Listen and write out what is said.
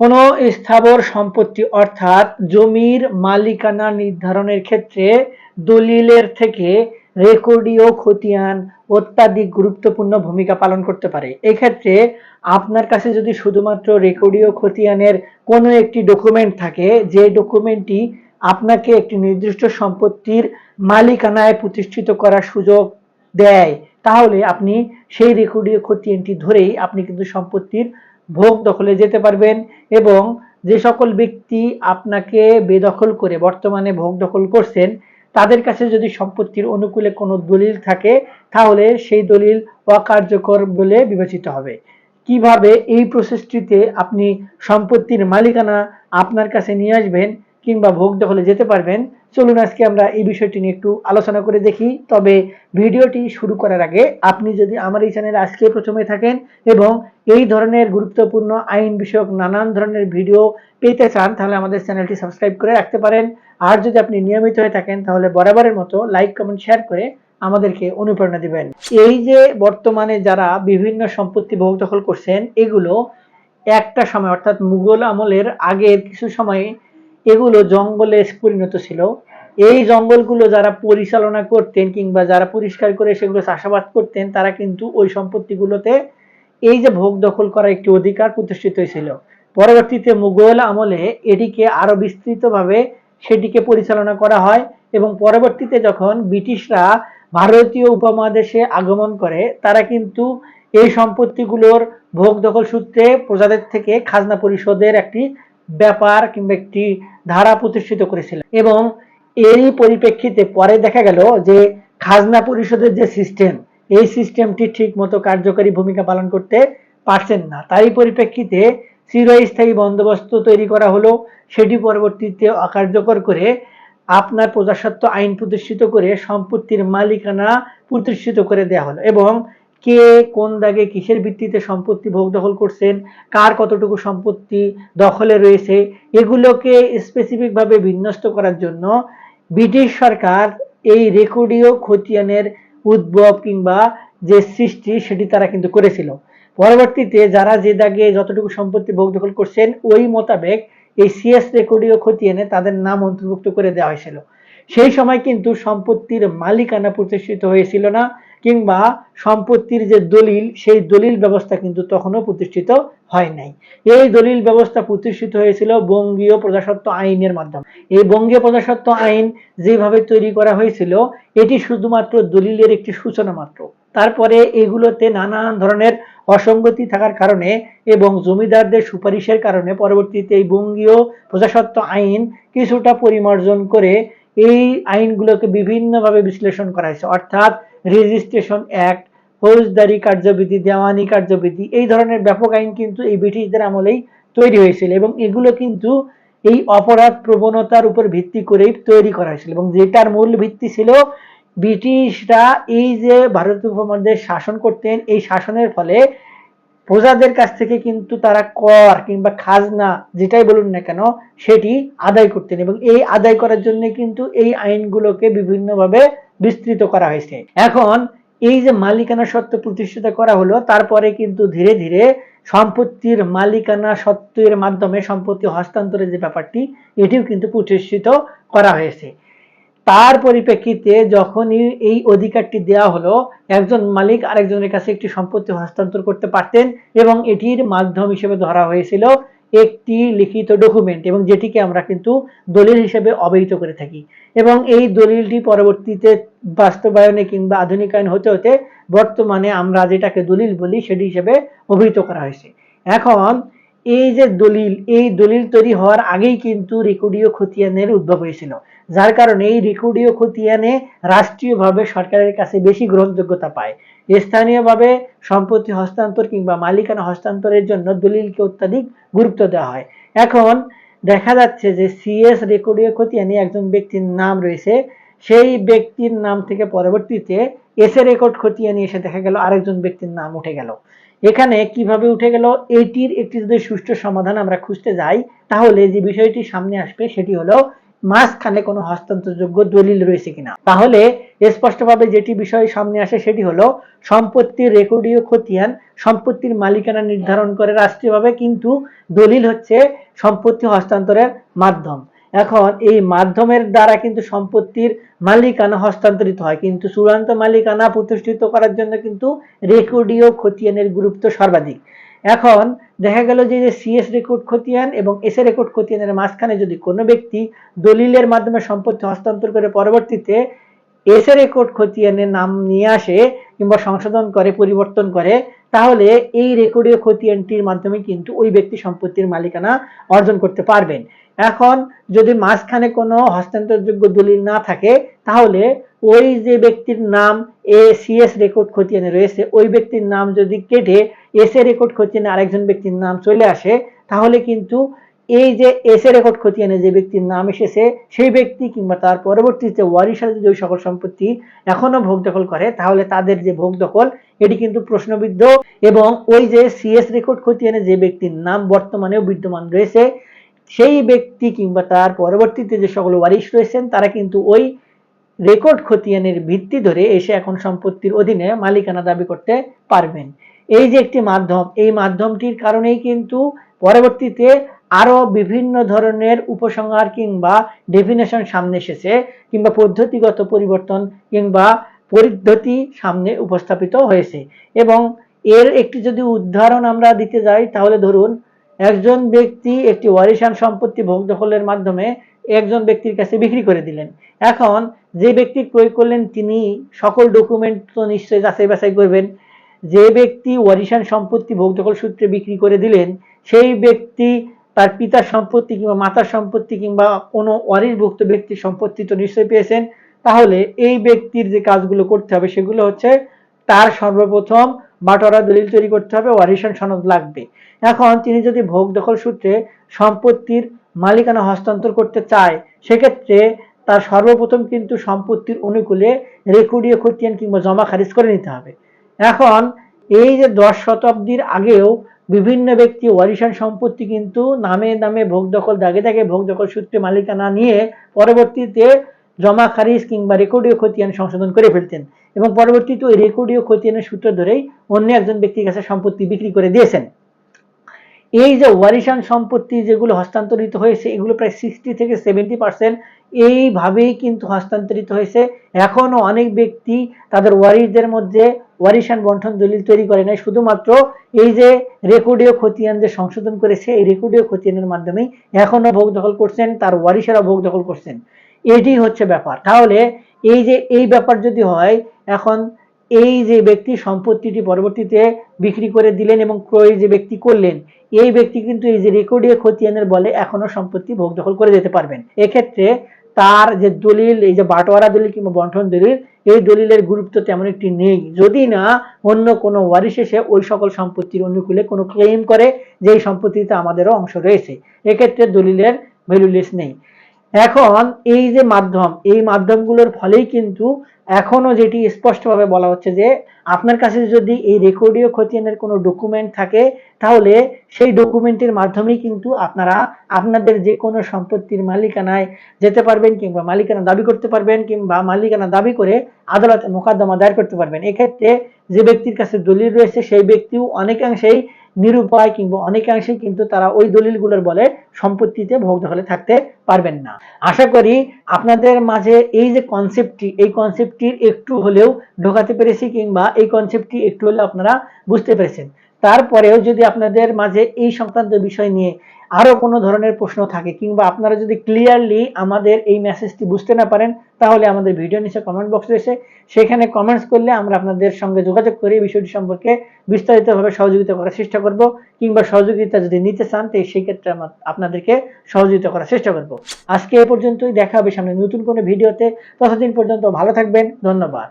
কোনো স্থাবর সম্পত্তি অর্থাৎ জমির মালিকানা নির্ধারণের ক্ষেত্রে দলিলের থেকে রেকর্ডীয় খতিয়ান অত্যাধিক গুরুত্বপূর্ণ ভূমিকা পালন করতে পারে। এক্ষেত্রে আপনার কাছে যদি শুধুমাত্র রেকর্ডীয় খতিয়ানের কোনো একটি ডকুমেন্ট থাকে, যে ডকুমেন্টটি আপনাকে একটি নির্দিষ্ট সম্পত্তির মালিকানায় প্রতিষ্ঠিত করার সুযোগ দেয়, তাহলে আপনি সেই রেকর্ডীয় খতিয়ানটি ধরেই আপনি কিন্তু সম্পত্তির ভোগ দখলে যেতে পারবেন এবং যে সকল ব্যক্তি আপনাকে বেদখল করে বর্তমানে ভোগ দখল করছেন, তাদের কাছে যদি সম্পত্তির অনুকূলে কোনো দলিল থাকে, তাহলে সেই দলিল অকার্যকর বলে বিবেচিত হবে। কীভাবে এই প্রসেসটিতে আপনি সম্পত্তির মালিকানা আপনার কাছে নিয়ে আসবেন কিংবা ভোগ দখলে যেতে পারবেন, চলুন আজকে আমরা এই বিষয়টি নিয়ে একটু আলোচনা করে দেখি। তবে ভিডিওটি শুরু করার আগে আপনি যদি আমার এই চ্যানেলে আজকে প্রথমে থাকেন এবং এই ধরনের গুরুত্বপূর্ণ আইন বিষয়ক নানান ধরনের ভিডিও পেতে চান, তাহলে আমাদের চ্যানেলটি সাবস্ক্রাইব করে রাখতে পারেন। আর যদি আপনি নিয়মিত হয়ে থাকেন, তাহলে বরাবরের মতো লাইক, কমেন্ট, শেয়ার করে আমাদেরকে অনুপ্রেরণা দিবেন। এই যে বর্তমানে যারা বিভিন্ন সম্পত্তি ভোগ দখল করছেন, এগুলো একটা সময়, অর্থাৎ মুঘল আমলের আগের কিছু সময়ে এগুলো জঙ্গলে পরিণত ছিল। এই জঙ্গলগুলো যারা পরিচালনা করতেন কিংবা যারা পরিষ্কার করে সেগুলো চাষাবাদ করতেন, তারা কিন্তু ওই সম্পত্তিগুলোতে এই যে ভোগ দখল করার একটি অধিকার প্রতিষ্ঠিত হয়েছিল। পরবর্তীতে মুঘল আমলে এটিকে আরও বিস্তৃতভাবে সেটিকে পরিচালনা করা হয় এবং পরবর্তীতে যখন ব্রিটিশরা ভারতীয় উপমহাদেশে আগমন করে, তারা কিন্তু এই সম্পত্তিগুলোর ভোগ দখল সূত্রে প্রজাদের থেকে খাজনা পরিশোধের একটি ব্যাপার কিংবা একটি ধারা প্রতিষ্ঠিত করেছিলেন। এবং এরই পরিপ্রেক্ষিতে পরে দেখা গেল যে খাজনা পরিষদের যে সিস্টেম এই সিস্টেমটি ঠিক মতো কার্যকরী ভূমিকা পালন করতে পারছেন না। তারই পরিপ্রেক্ষিতে চিরস্থায়ী বন্দোবস্ত তৈরি করা হলো। সেটি পরবর্তীতে অকার্যকর করে আপনার প্রজাসত্ব আইন প্রতিষ্ঠিত করে সম্পত্তির মালিকানা প্রতিষ্ঠিত করে দেওয়া হলো। এবং কে কোন দাগে কিসের ভিত্তিতে সম্পত্তি ভোগ দখল করছেন, কার কতটুকু সম্পত্তি দখলে রয়েছে, এগুলোকে স্পেসিফিকভাবে বিন্যস্ত করার জন্য ব্রিটিশ সরকার এই রেকর্ডীয় খতিয়ানের উদ্ভব কিংবা যে সৃষ্টি সেটি তারা কিন্তু করেছিল। পরবর্তীতে যারা যে দাগে যতটুকু সম্পত্তি ভোগ দখল করছেন, ওই মোতাবেক এই সিএস রেকর্ডীয় খতিয়ানে তাদের নাম অন্তর্ভুক্ত করে দেওয়া হয়েছিল। সেই সময় কিন্তু সম্পত্তির মালিকানা প্রতিষ্ঠিত হয়েছিল না। কিংবা সম্পত্তির যে দলিল, সেই দলিল ব্যবস্থা কিন্তু তখনও প্রতিষ্ঠিত হয় নাই। এই দলিল ব্যবস্থা প্রতিষ্ঠিত হয়েছিল বঙ্গীয় প্রজাসত্ব আইনের মাধ্যমে। এই বঙ্গীয় প্রজাসত্ব আইন যেভাবে তৈরি করা হয়েছিল, এটি শুধুমাত্র দলিলের একটি সূচনা মাত্র। তারপরে এগুলোতে নানান ধরনের অসঙ্গতি থাকার কারণে এবং জমিদারদের সুপারিশের কারণে পরবর্তীতে এই বঙ্গীয় প্রজাসত্ব আইন কিছুটা পরিমার্জন করে এই আইনগুলোকে বিভিন্নভাবে বিশ্লেষণ করা হয়েছে। অর্থাৎ রেজিস্ট্রেশন অ্যাক্ট, ফৌজদারি কার্যবিধি, দেওয়ানি কার্যবিধি, এই ধরনের ব্যাপক আইন কিন্তু এই ব্রিটিশদের আমলেই তৈরি হয়েছিল এবং এগুলো কিন্তু এই অপরাধ প্রবণতার উপর ভিত্তি করেই তৈরি করা হয়েছিল এবং যেটার মূল ভিত্তি ছিল ব্রিটিশরা এই যে ভারতীয় উপমহাদেশ শাসন করতেন, এই শাসনের ফলে প্রজাদের কাছ থেকে কিন্তু তারা কর কিংবা খাজনা যেটাই বলুন না কেন, সেটি আদায় করতেন এবং এই আদায় করার জন্য কিন্তু এই আইনগুলোকে বিভিন্নভাবে বিস্তৃত করা হয়েছে। এখন এই যে মালিকানা সত্ত্ব প্রতিষ্ঠিত করা হলো, তারপরে কিন্তু ধীরে ধীরে সম্পত্তির মালিকানা সত্ত্বের মাধ্যমে সম্পত্তি হস্তান্তরের যে ব্যাপারটি, এটিও কিন্তু প্রতিষ্ঠিত করা হয়েছে। তার পরিপ্রেক্ষিতে যখনই এই অধিকারটি দেওয়া হলো, একজন মালিক আরেকজনের কাছে একটি সম্পত্তি হস্তান্তর করতে পারতেন এবং এটির মাধ্যম হিসেবে ধরা হয়েছিল একটি লিখিত ডকুমেন্ট এবং যেটিকে আমরা কিন্তু দলিল হিসেবে অবহিত করে থাকি। এবং এই দলিলটি পরবর্তীতে বাস্তবায়নে কিংবা আধুনিকায়ন হতে হতে বর্তমানে আমরা যেটাকে দলিল বলি সেটি হিসেবে অভিহিত করা হয়েছে। এখন এই যে দলিল, এই দলিল তৈরি হওয়ার আগেই কিন্তু রেকর্ডীয় খতিয়ানের উদ্ভব হয়েছিল। যার কারণে এই রেকর্ডীয় খতিয়ানে রাষ্ট্রীয়ভাবে সরকারের কাছে বেশি গ্রহণযোগ্যতা পায়। স্থানীয়ভাবে সম্পত্তি হস্তান্তর কিংবা মালিকানা হস্তান্তরের জন্য দলিলকে অত্যাধিক গুরুত্ব দেওয়া হয়। এখন দেখা যাচ্ছে যে সিএস রেকর্ডীয় খতিয়ানে একজন ব্যক্তির নাম রয়েছে। সেই ব্যক্তির নাম থেকে পরবর্তীতে এস রেকর্ড খতিয়ানে এসে দেখা গেল আরেকজন ব্যক্তির নাম উঠে গেল। এখানে কীভাবে উঠে গেল? এটির একটি যদি সুষ্ঠু সমাধান আমরা খুঁজতে যাই, তাহলে যে বিষয়টি সামনে আসবে সেটি হলো মাঝখানে কোনো হস্তান্তরযোগ্য দলিল রয়েছে কিনা। তাহলে স্পষ্টভাবে যেটি বিষয় সামনে আসে সেটি হলো সম্পত্তির রেকর্ডীয় খতিয়ান সম্পত্তির মালিকানা নির্ধারণ করে রাষ্ট্রীয়ভাবে, কিন্তু দলিল হচ্ছে সম্পত্তি হস্তান্তরের মাধ্যম। এখন এই মাধ্যমের দ্বারা কিন্তু সম্পত্তির মালিকানা হস্তান্তরিত হয়। কিন্তু চূড়ান্ত মালিকানা প্রতিষ্ঠিত করার জন্য কিন্তু রেকর্ডীয় খতিয়ানের গুরুত্ব সর্বাধিক। এখন দেখা গেল যে সিএস রেকর্ড খতিয়ান এবং এস এ রেকর্ড খতিয়ানের মাঝখানে যদি কোনো ব্যক্তি দলিলের মাধ্যমে সম্পত্তি হস্তান্তর করে পরবর্তীতে এস এ রেকর্ড খতিয়ানের নাম নিয়ে আসে কিংবা সংশোধন করে, পরিবর্তন করে, তাহলে এই রেকর্ডীয় খতিয়ানটির মাধ্যমে কিন্তু ওই ব্যক্তি সম্পত্তির মালিকানা অর্জন করতে পারবেন। এখন যদি মাঝখানে কোনো হস্তান্তরযোগ্য দলিল না থাকে, তাহলে ওই যে ব্যক্তির নাম এ সিএস রেকর্ড খতিয়ানে রয়েছে, ওই ব্যক্তির নাম যদি কেটে এস এ রেকর্ড খতিয়ানে আরেকজন ব্যক্তির নাম চলে আসে, তাহলে কিন্তু এই যে এস রেকর্ড খতিয়ানে যে ব্যক্তির নাম এসেছে, সেই ব্যক্তি কিংবা তার পরবর্তীতে ওয়ারিশার যদি ওই সকল সম্পত্তি এখনও ভোগ দখল করে, তাহলে তাদের যে ভোগ দখল, এটি কিন্তু প্রশ্নবিদ্ধ এবং ওই যে সিএস রেকর্ড খতিয়ানে যে ব্যক্তির নাম বর্তমানেও বিদ্যমান রয়েছে, সেই ব্যক্তি কিংবা তার পরবর্তীতে যে সকল ওয়ারিশ রয়েছেন, তারা কিন্তু ওই রেকর্ড খতিয়ানের ভিত্তি ধরে এসে এখন সম্পত্তির অধীনে মালিকানা দাবি করতে পারবেন। এই যে একটি মাধ্যম, এই মাধ্যমটির কারণেই কিন্তু পরবর্তীতে আরও বিভিন্ন ধরনের উপসংহার কিংবা ডেফিনেশন সামনে এসেছে কিংবা পদ্ধতিগত পরিবর্তন কিংবা পরিদ্ধতি সামনে উপস্থাপিত হয়েছে। এবং এর একটি যদি উদাহরণ আমরা দিতে যাই, তাহলে ধরুন, একজন ব্যক্তি একটি ওয়ারিশান সম্পত্তি ভোগ দখলের মাধ্যমে একজন ব্যক্তির কাছে বিক্রি করে দিলেন। এখন যে ব্যক্তি ক্রয় করলেন, তিনি সকল ডকুমেন্ট তো নিশ্চয়ই যাচাই বাছাই করবেন। যে ব্যক্তি ওয়ারিশান সম্পত্তি ভোগ দখল সূত্রে বিক্রি করে দিলেন, সেই ব্যক্তি তার পিতার সম্পত্তি কিংবা মাতার সম্পত্তি কিংবা কোনো ওয়ারিশভুক্ত ব্যক্তির সম্পত্তি তো নিশ্চয়ই পেয়েছেন। তাহলে এই ব্যক্তির যে কাজগুলো করতে হবে সেগুলো হচ্ছে তার সর্বপ্রথম বাটোয়ারা দলিল তৈরি করতে হবে ওয়ারিশান সনদ লাগবে। এখন তিনি যদি ভোগ দখল সূত্রে সম্পত্তির মালিকানা হস্তান্তর করতে চায়, সেক্ষেত্রে তার সর্বপ্রথম কিন্তু সম্পত্তির অনুকূলে রেকর্ডীয় খতিয়ান কিংবা জমা খারিজ করে নিতে হবে। এখন এই যে দশ শতাব্দীর আগেও বিভিন্ন ব্যক্তি ওয়ারিশান সম্পত্তি কিন্তু নামে নামে ভোগ দখল, দাগে দাগে ভোগ দখল সূত্রে মালিকানা নিয়ে পরবর্তীতে জমা খারিজ কিংবা রেকর্ডীয় খতিয়ান সংশোধন করে ফেলতেন এবং পরবর্তীতে ওই রেকর্ডীয় খতিয়ানের সূত্র ধরেই অন্য একজন ব্যক্তির কাছে সম্পত্তি বিক্রি করে দিয়েছেন। এই যে ওয়ারিশান সম্পত্তি যেগুলো হস্তান্তরিত হয়েছে, এগুলো প্রায় সিক্সটি থেকে সেভেন্টি পার্সেন্ট এইভাবেই কিন্তু হস্তান্তরিত হয়েছে। এখনও অনেক ব্যক্তি তাদের ওয়ারিশদের মধ্যে ওয়ারিশান বন্টন দলিল তৈরি করে নাই। শুধুমাত্র এই যে রেকর্ডীয় খতিয়ান যে সংশোধন করেছে, এই রেকর্ডীয় খতিয়ানের মাধ্যমেই এখনও ভোগ দখল করছেন, তার ওয়ারিশেরা ভোগ দখল করছেন। এটি হচ্ছে ব্যাপার। তাহলে এই যে, এই ব্যাপার যদি হয়, এখন এই যে ব্যক্তি সম্পত্তিটি পরবর্তীতে বিক্রি করে দিলেন এবং ক্রয় যে ব্যক্তি করলেন, এই ব্যক্তি কিন্তু এই যে রেকর্ডীয় খতিয়ানের বলে এখনও সম্পত্তি ভোগ দখল করে যেতে পারবেন। এক্ষেত্রে তার যে দলিল, এই যে বাটোয়ারা দলিল কিংবা বন্টন দলিল, এই দলিলের গুরুত্ব তেমন একটি নেই। যদি না, অন্য কোনো ওয়ারিশ এসে ওই সকল সম্পত্তির অনুকূলে কোনো ক্লেম করে যে এই সম্পত্তিতে আমাদেরও অংশ রয়েছে। এক্ষেত্রে দলিলের ভ্যালু ভ্যালুলেস নেই। এখন এই যে মাধ্যম, এই মাধ্যমগুলোর ফলেই কিন্তু এখনও যেটি স্পষ্টভাবে বলা হচ্ছে যে, আপনার কাছে যদি এই রেকর্ডীয় খতিয়ানের কোনো ডকুমেন্ট থাকে, তাহলে সেই ডকুমেন্টের মাধ্যমেই কিন্তু আপনারা আপনাদের যে কোনো সম্পত্তির মালিকানায় যেতে পারবেন কিংবা মালিকানা দাবি করতে পারবেন কিংবা মালিকানা দাবি করে আদালতে মোকদ্দমা দায়ের করতে পারবেন। এক্ষেত্রে যে ব্যক্তির কাছে দলিল রয়েছে, সেই ব্যক্তিও অনেকাংশেই নিরুপায় কিংবা অনেকাংশেই কিন্তু তারা ওই দলিলগুলোর বলে সম্পত্তিতে ভোগ দখলে থাকতে পারবেন না। আশা করি আপনাদের মাঝে এই যে কনসেপ্টটি এই কনসেপ্টটির একটু হলেও ঢোকাতে পেরেছি কিংবা এই কনসেপ্টটি একটু হলেও আপনারা বুঝতে পেরেছেন। তারপরেও যদি আপনাদের মাঝে এই সংক্রান্ত বিষয় নিয়ে আরও কোনো ধরনের প্রশ্ন থাকে কিংবা আপনারা যদি ক্লিয়ারলি আমাদের এই মেসেজটি বুঝতে না পারেন, তাহলে আমাদের ভিডিও নিচে কমেন্ট বক্স রয়েছে। সেখানে কমেন্টস করলে আমরা আপনাদের সঙ্গে যোগাযোগ করে বিষয়টি সম্পর্কে বিস্তারিতভাবে সহযোগিতা করার চেষ্টা করব কিংবা সহযোগিতা যদি নিতে চান, তো সেই ক্ষেত্রে আপনাদেরকে সহযোগিতা করার চেষ্টা করব। আজকে এ পর্যন্তই, দেখা হবে সামনে নতুন কোনো ভিডিওতে ততদিন পর্যন্ত ভালো থাকবেন, ধন্যবাদ।